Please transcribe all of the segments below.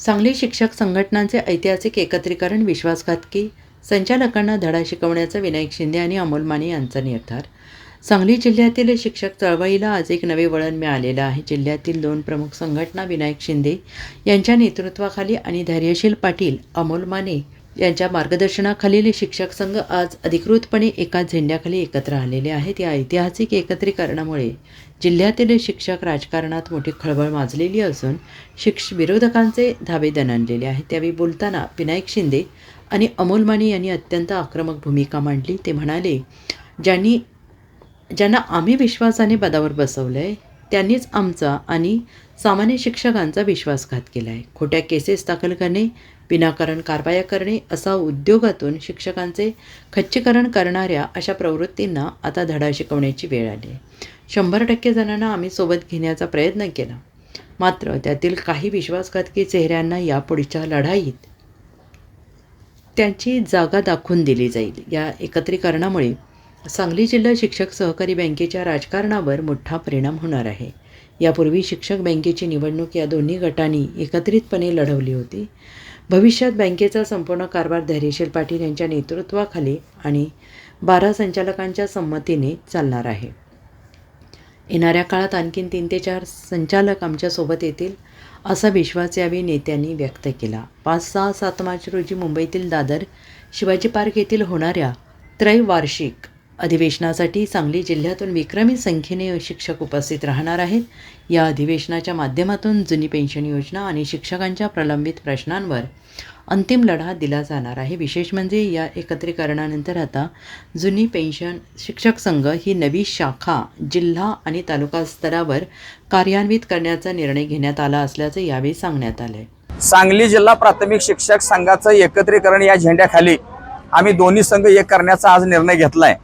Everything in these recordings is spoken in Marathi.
सांगली शिक्षक संघटनांचे ऐतिहासिक एकत्रीकरण विश्वासघातकी संचालकांना धडा शिकवण्याचा विनायक शिंदे आणि अमोल माने यांचा निर्धार. सांगली जिल्ह्यातील शिक्षक चळवळीला आज एक नवे वळण मिळालेलं आहे. जिल्ह्यातील दोन प्रमुख संघटना विनायक शिंदे यांच्या नेतृत्वाखाली आणि धैर्यशील पाटील अमोल माने यांच्या मार्गदर्शनाखालील शिक्षक संघ आज अधिकृतपणे एका झेंड्याखाली एकत्र आलेले आहेत. या ऐतिहासिक एकत्रीकरणामुळे जिल्ह्यातील शिक्षक राजकारणात मोठी खळबळ माजलेली असून शिक्ष विरोधकांचे धाबे दणाणलेले आहेत. त्यावेळी बोलताना विनायक शिंदे आणि अमोल माने यांनी अत्यंत आक्रमक भूमिका मांडली. ते म्हणाले ज्यांनी ज्यांना आम्ही विश्वासाने पदावर बसवलं आहे त्यांनीच आमचा आणि सामान्य शिक्षकांचा विश्वासघात केला आहे खोट्या केसेस दाखल करणे विनाकारण कारवाया करणे असा उद्योगातून शिक्षकांचे खच्चीकरण करणाऱ्या अशा प्रवृत्तींना आता धडा शिकवण्याची वेळ आली आहे. शंभर टक्के जणांना आम्ही सोबत घेण्याचा प्रयत्न केला. मात्र त्यातील काही विश्वासघातकी चेहऱ्यांना यापुढच्या लढाईत त्यांची जागा दाखवून दिली जाईल. या एकत्रीकरणामुळे सांगली जिल्हा शिक्षक सहकारी बँकेच्या राजकारणावर मोठा परिणाम होणार आहे. यापूर्वी शिक्षक बँकेची निवडणूक या दोन्ही गटांनी एकत्रितपणे लढवली होती. भविष्यात बँकेचा संपूर्ण कारभार धैर्यशील पाटील यांच्या नेतृत्वाखाली आणि बारा संचालकांच्या संमतीने चालणार आहे. येणाऱ्या काळात आणखीन तीन ते चार संचालक आमच्यासोबत येतील असा विश्वास यावेळी नेत्यांनी व्यक्त केला. पाच सहा सात मार्च रोजी मुंबईतील दादर शिवाजी पार्क येथील होणाऱ्या त्रैवार्षिक अधिवेशनासाठी सांगली जिल्ह्यातून विक्रमी संख्येने शिक्षक उपस्थित राहणार आहेत. या अधिवेशनाच्या माध्यमातून जुनी पेन्शन योजना आणि शिक्षकांच्या प्रलंबित प्रश्नांवर अंतिम लढा दिला जाणार आहे. विशेष म्हणजे या एकत्रीकरणानंतर आता जुनी पेन्शन शिक्षक संघ ही नवी शाखा जिल्हा आणि तालुका स्तरावर कार्यान्वित करण्याचा निर्णय घेण्यात आला असल्याचं यावेळी सांगण्यात आलं आहे सांगली जिल्हा प्राथमिक शिक्षक संघाचं एकत्रीकरण या झेंड्याखाली आम्ही दोन्ही संघ एक करण्याचा आज निर्णय घेतलाय.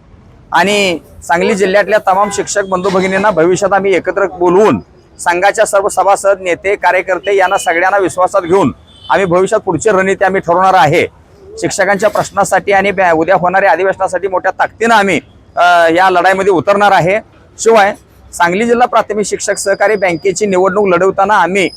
आणि सांगली जिल्ह्यातल्या तमाम शिक्षक बंधू भगिनींना भविष्यात आम्ही एकत्र बोलवून संघाच्या सर्व सभासद नेते कार्यकर्ते यांना सगळ्यांना विश्वासात घेऊन आम्ही भविष्यात पुढची रणनीती आम्ही ठरवणार आहे. शिक्षकांच्या प्रश्नासाठी आणि ब्या- उद्या होणाऱ्या अधिवेशनासाठी मोठ्या ताकदीनं आम्ही या लढाईमध्ये उतरणार आहे. शिवाय सांगली जिल्हा प्राथमिक शिक्षक सहकारी बँकेची निवडणूक लढवताना आम्ही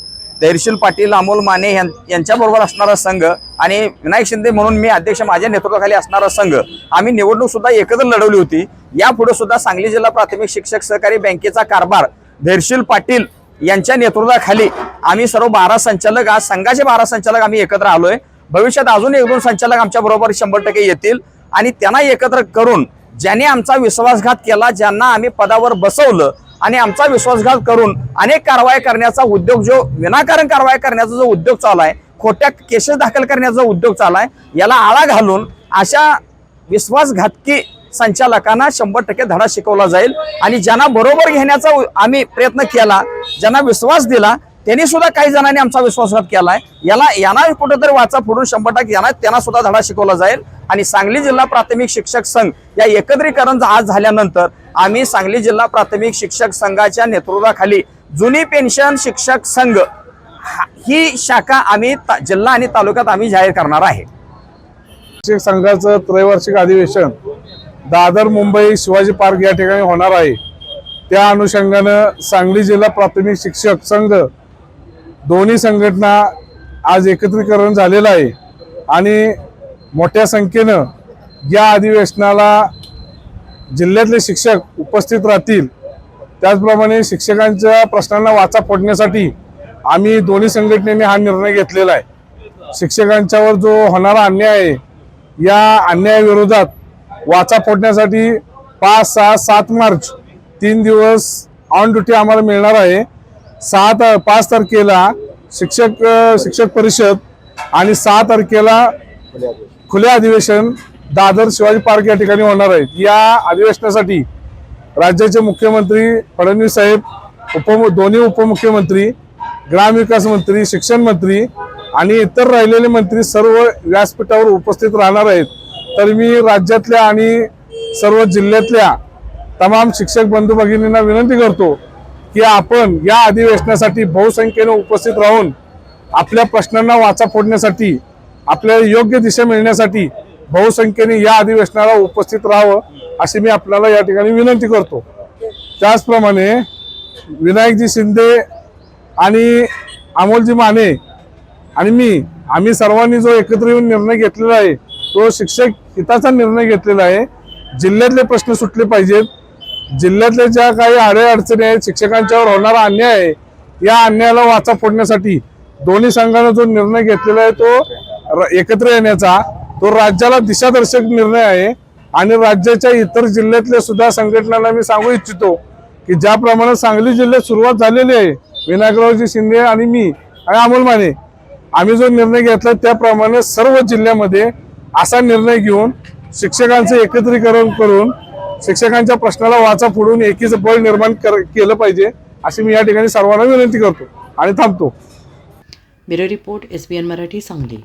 धैर्यशील पाटील अमोल माने यां- यांच्याबरोबर असणारा संघ आणि विनायक शिंदे म्हणून मी अध्यक्ष माझ्या नेतृत्वाखाली असणारा संघ आम्ही निवडणूक सुद्धा एकत्र लढवली होती. यापुढे सुद्धा सांगली जिल्हा प्राथमिक शिक्षक सहकारी बँकेचा कारभार धैर्यशील पाटील यांच्या नेतृत्वाखाली आम्ही सर्व बारा संचालक आज संघाचे बारा संचालक आम्ही एकत्र आलोय. भविष्यात अजून एक दोन संचालक आमच्या बरोबर शंभर टक्के येतील आणि त्यांना एकत्र करून ज्यांनी आमचा विश्वासघात केला ज्यांना आम्ही पदावर बसवलं आणि आमचा विश्वासघात करून अनेक कारवाया करण्याचा उद्योग जो विनाकारण कारवाया करण्याचा जो उद्योग चालू आहे खोट्या केसेस दाखल करण्याचा उद्योग चालू आहे याला आळा घालून अशा विश्वासघातकी संचालकांना शंभर टक्के धडा शिकवला जाईल. आणि ज्यांना बरोबर घेण्याचा आम्ही प्रयत्न केला ज्यांना विश्वास दिला त्यांनी सुद्धा काही जणांनी आमचा विश्वासघात केलाय. याला यांना कुठेतरी वाचा फोडून शंभर टक्के यांना त्यांना सुद्धा धडा शिकवला जाईल. आणि सांगली जिल्हा प्राथमिक शिक्षक संघ या एकत्रीकरण आज झाल्यानंतर आम्ही सांगली जिल्हा प्राथमिक शिक्षक संघाच्या नेतृत्वाखाली जुनी पेन्शन शिक्षक संघ ही शाखा आम्ही जिल्हा आणि तालुक्यात आम्ही जाहीर करणार आहे. शिक्षक संघाचं त्रैवार्षिक अधिवेशन दादर मुंबई शिवाजी पार्क या ठिकाणी होणार आहे. त्या अनुषंगानं सांगली जिल्हा प्राथमिक शिक्षक संघ दोन्ही संघटना आज एकत्रीकरण झालेलं आहे. आणि मोठ्या संख्येनं या अधिवेशनाला जिल्ह्यातले शिक्षक उपस्थित राहतील. त्याचप्रमाणे शिक्षकांच्या प्रश्नांना वाचा फोडण्यासाठी आम्ही दोन्ही संघटनेने हा निर्णय घेतलेला आहे. शिक्षकांच्यावर जो होणारा अन्याय आहे या अन्यायाविरोधात वाचा फोडण्यासाठी पाच सहा सात मार्च तीन दिवस ऑन ड्युटी आम्हाला मिळणार आहे. सात पाच तारखेला शिक्षक शिक्षक परिषद आणि सहा तारखेला खुले अधिवेशन दादर शिवाजी पार्क या ठिकाणी होणार आहे. या अधिवेशनासाठी राज्याचे मुख्यमंत्री फडणवीस साहेब उप दोन्ही उपमुख्यमंत्री ग्रामविकास मंत्री शिक्षण मंत्री आणि इतर राहिलेले मंत्री सर्व व्यासपीठावर उपस्थित राहणार आहेत. तर मी राज्यातल्या आणि सर्व जिल्ह्यातल्या तमाम शिक्षक बंधू भगिनींना विनंती करतो की आपण या अधिवेशनासाठी बहुसंख्येने उपस्थित राहून आपल्या प्रश्नांना वाचा फोडण्यासाठी आपल्याला योग्य दिशा मिळण्यासाठी बहुसंख्येने या अधिवेशनाला उपस्थित राहावं अशी मी आपल्याला या ठिकाणी विनंती करतो. त्याचप्रमाणे विनायकजी शिंदे आणि अमोलजी माने आणि मी आम्ही सर्वांनी जो एकत्र येऊन निर्णय घेतलेला आहे तो शिक्षक हिताचा निर्णय घेतलेला आहे. जिल्ह्यातले प्रश्न सुटले पाहिजेत. जिल्ह्यातल्या ज्या काही आडे अडचणी आहेत शिक्षकांच्यावर होणारा अन्याय आहे या अन्यायाला वाचा फोडण्यासाठी दोन्ही संघानं जो निर्णय घेतलेला आहे तो र- एकत्र येण्याचा तो राज्याला दिशादर्शक निर्णय आहे. आणि राज्याच्या इतर जिल्ह्यातल्या सुद्धा संघटनांना मी सांगू इच्छितो की ज्याप्रमाणे सांगली जिल्ह्यात सुरुवात झालेली आहे विनायकरावजी शिंदे आणि मी आणि अमोल माने. आम्ही जो निर्णय घेतला त्याप्रमाणे सर्व जिल्ह्यामध्ये असा निर्णय घेऊन शिक्षकांचं एकत्रीकरण करून शिक्षकांच्या प्रश्नाला वाचा फोडून एकीचं बळ निर्माण कर- केलं पाहिजे अशी मी या ठिकाणी सर्वांना विनंती करतो आणि थांबतो. Bureau report S B N Marathi Sangli.